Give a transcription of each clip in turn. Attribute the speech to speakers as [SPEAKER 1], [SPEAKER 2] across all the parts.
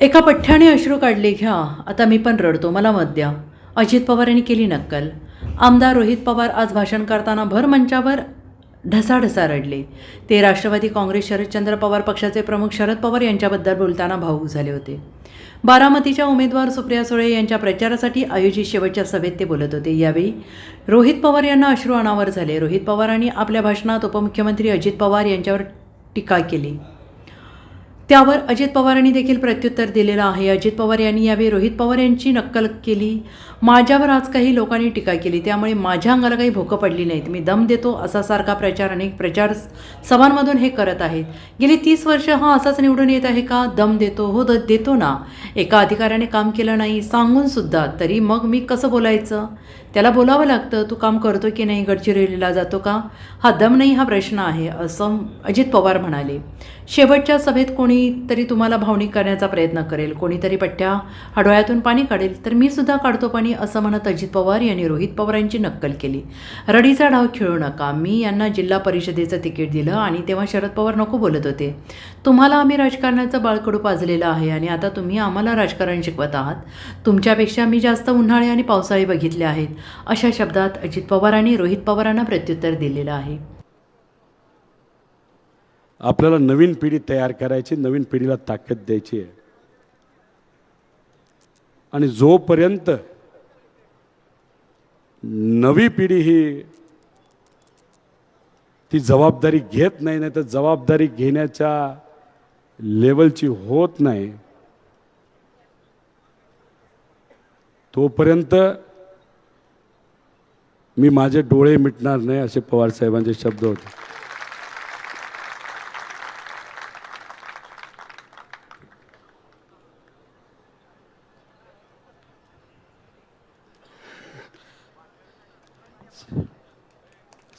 [SPEAKER 1] एका पठ्ठ्याने अश्रू काढले घ्या आता मी पण रडतो मला मत द्या. अजित पवार यांनी केली नक्कल. आमदार रोहित पवार आज भाषण करताना भर मंचावर ढसाढसा रडले. ते राष्ट्रवादी काँग्रेस शरदचंद्र पवार पक्षाचे प्रमुख शरद पवार यांच्याबद्दल बोलताना भावूक झाले होते. बारामतीच्या उमेदवार सुप्रिया सुळे यांच्या प्रचारासाठी आयोजित शेवटच्या सभेत ते बोलत होते. यावेळी रोहित पवार यांना अश्रू अनावर झाले. रोहित पवारांनी आपल्या भाषणात उपमुख्यमंत्री अजित पवार यांच्यावर टीका केली. त्यावर अजित पवारांनी देखील प्रत्युत्तर दिलेलं आहे. अजित पवार यांनी यावेळी रोहित पवार यांची नक्कल केली. माझ्यावर आज काही लोकांनी टीका केली. त्यामुळे माझ्या अंगाला काही भोकं पडली नाहीत. मी दम देतो असा सारखा प्रचार अनेक प्रचार सभांमधून हे करत आहेत. गेली तीस वर्ष हा असाच निवडून येत आहे का? दम देतो. हो द देतो ना. एका अधिकाऱ्याने काम केलं नाही. सांगून सुद्धा. तरी मग मी कसं बोलायचं? त्याला बोलावं लागतं. तू काम करतो की नाही? गडचिरोलीला जातो का? हा दम नाही हा प्रश्न आहे असं अजित पवार म्हणाले. शेवटच्या सभेत कोणीतरी तुम्हाला भावनिक करण्याचा प्रयत्न करेल कोणीतरी पट्ट्या हडोळ्यातून पाणी काढेल तर मी सुद्धा काढतो पाणी असं म्हणत अजित पवार यांनी रोहित पवार यांची नक्कल केली. रडीचा डाव खेळू नका. मी यांना जिल्हा परिषदेचं तिकीट दिलं आणि तेव्हा शरद पवार नको बोलत होते. तुम्हाला आम्ही राजकारणाचं बाळकडू पाजलेलं आहे आणि आता तुम्ही आम्हाला राजकारण शिकवत आहात. तुमच्यापेक्षा मी जास्त उन्हाळे आणि पावसाळे बघितले आहेत. अशा शब्दात अजित पवारांनी रोहित पवारांना प्रत्युत्तर दिलेलं आहे.
[SPEAKER 2] आपल्याला नवीन पिढी तयार करायची नवीन पिढीला ताकद द्यायची आहे. आणि जोपर्यंत नवी पिढी ही ती जबाबदारी घेत नाही नाही तर जबाबदारी घेण्याच्या लेवलची होत नाही तोपर्यंत मी माझे डोळे मिटणार नाही असे पवार साहेबांचे शब्द होते.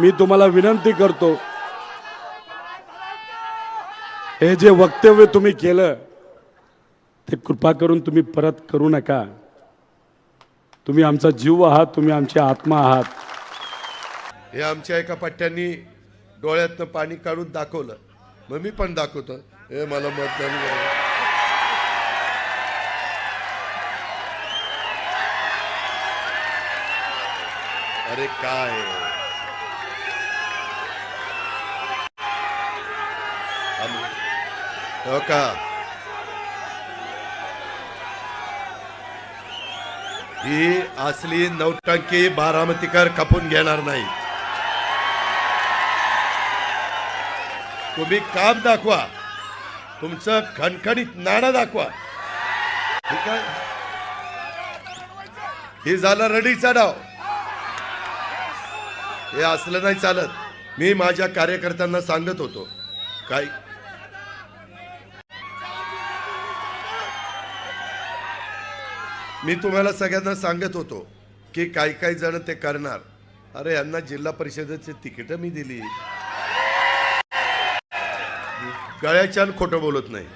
[SPEAKER 2] मी तुम्हाला विनंती करतो. हे जे वक्तव्य तुम्ही केलं ते कृपा करून तुम्ही परत करू नका. तुम्ही आमचा जीव आहात तुम्ही आमची आत्मा आहात.
[SPEAKER 3] हे आमच्या एका पट्ट्यांनी डोळ्यातनं पाणी काढून दाखवलं. मग मी पण दाखवतो. हे मला मतदान करा. अरे काय? हो का ही असली नौटंकी बारामतीकर खपून घेणार नाही. तुम्ही काम दाखवा. तुमचं खणखणीत नाणं दाखवा. ठीक आहे? हे झालं रडीचा डाव हे असलं नाही चालत. मी माझ्या कार्यकर्त्यांना सांगत होतो. काय? मी तुम्हाला सगळ्यांना सांगत होतो की काही काही जण ते करणार. अरे यांना जिल्हा परिषदेची तिकीट मी दिली. गळ्याच्यान खोटं बोलत नाही.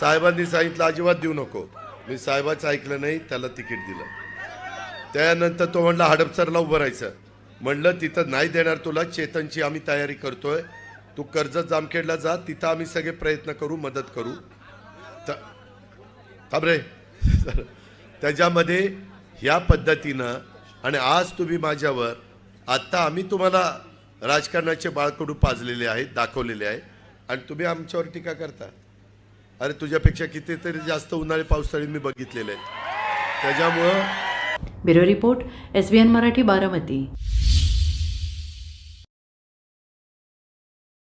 [SPEAKER 3] साहेबांनी सांगितलं अजिबात देऊ नको. मी साहेबाचं ऐकलं नाही त्याला तिकीट दिलं. त्यानंतर तो म्हणला हडपसरला उभं राहायचं. म्हणलं तिथं नाही देणार तुला चेतनची आम्ही तयारी करतोय. तू कर्जत जामखेडला जा तिथं आम्ही सगळे प्रयत्न करू मदत करू. थांब रे. त्याच्यामध्ये ह्या पद्धतीनं आणि आज तुम्ही माझ्यावर आत्ता आम्ही तुम्हाला राजकारणाचे बाळकडू पाजलेले आहेत दाखवलेले आहे आणि तुम्ही आमच्यावर टीका करता. अरे तुझ्यापेक्षा कितीतरी जास्त उन्हाळे पावसाळी मी बघितलेले आहेत. त्याच्यामुळं
[SPEAKER 1] bureau report S B N Marathi Baramati.